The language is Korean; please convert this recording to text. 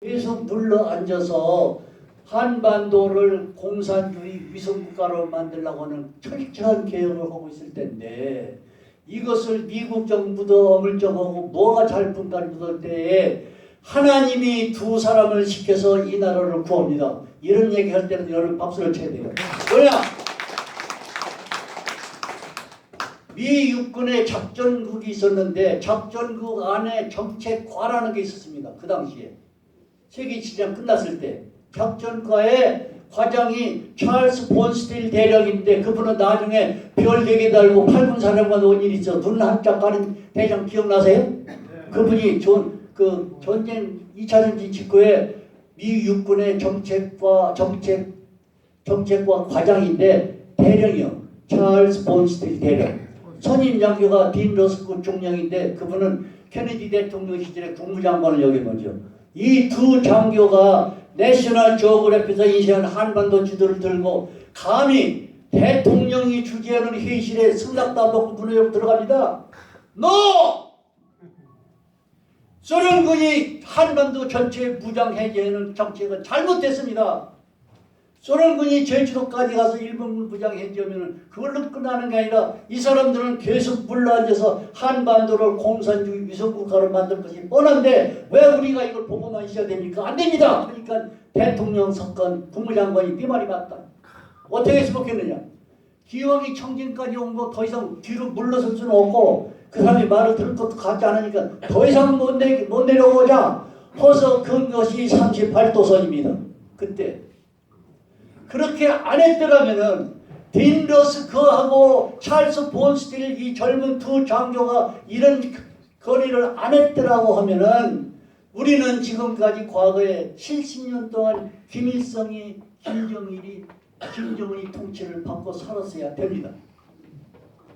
계속 눌러 앉아서 한반도를 공산주의 위성국가로 만들려고 하는 철저한 개혁을 하고 있을 텐데 이것을 미국 정부도 어물쩍하고 뭐가 잘 분간이 묻을 때에 하나님이 두 사람을 시켜서 이 나라를 구합니다. 이런 얘기 할 때는 여러분 박수를 쳐야 돼요. 왜냐? 미 육군의 작전국이 있었는데 작전국 안에 정책과라는 게 있었습니다. 그 당시에. 세계 시장 끝났을 때 작전과의 과장이 찰스 본스틸 대령인데 그분은 나중에 별 4개 달고 8군 사령관 온 일이 있어 눈 한짝 가린 대장 기억나세요? 그분이 존, 그 전쟁 2차 전쟁 직후에 미 육군의 정책과 정책 정책과 과장인데 대령이요. 찰스 본스틸 대령. 선임 장교가 딘 러스크 중령인데 그분은 케네디 대통령 시절에 국무장관을 먼저. 이 두 장교가 내셔널 조그래피에서 인쇄한 한반도 지도를 들고 감히 대통령이 주재하는 회의실에 승낙도 놓고 문을 열고 들어갑니다. NO! 소련군이 한반도 전체 무장 해제하는 정책은 잘못됐습니다. 소련군이 제주도까지 가서 일본 무장 해제하면 그걸로 끝나는 게 아니라 이 사람들은 계속 물러앉아서 한반도를 공산주의 위성국가로 만들 것이 뻔한데 왜 우리가 이걸 보고만 있어야 됩니까? 안 됩니다. 그러니까 대통령 석건 국무장관이 네 말이 맞다. 어떻게 해석했느냐? 기왕이 청진까지 온 거 더 이상 뒤로 물러설 수는 없고 그 사람이 말을 들을 것도 같지 않으니까 더 이상 못, 내, 못 내려오자 허서 근것이 38도선입니다. 그때 그렇게 안 했더라면은 딘러스 그하고 찰스 본스틸 이 젊은 두 장교가 이런 거리를 안 했더라고 하면은 우리는 지금까지 과거에 70년 동안 김일성이 김정일이 김정은이 통치를 받고 살았어야 됩니다.